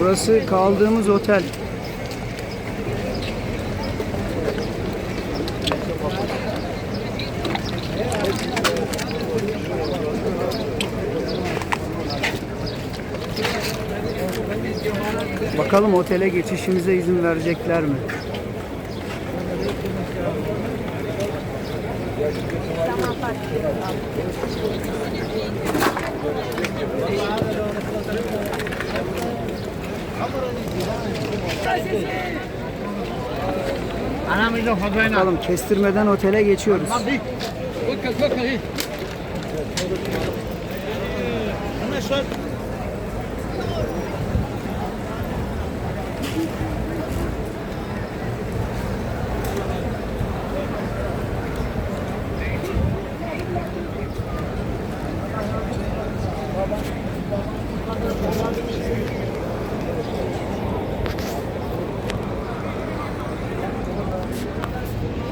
Burası kaldığımız otel. Bakalım otele geçişimize izin verecekler mi? Bakalım kestirmeden otele geçiyoruz.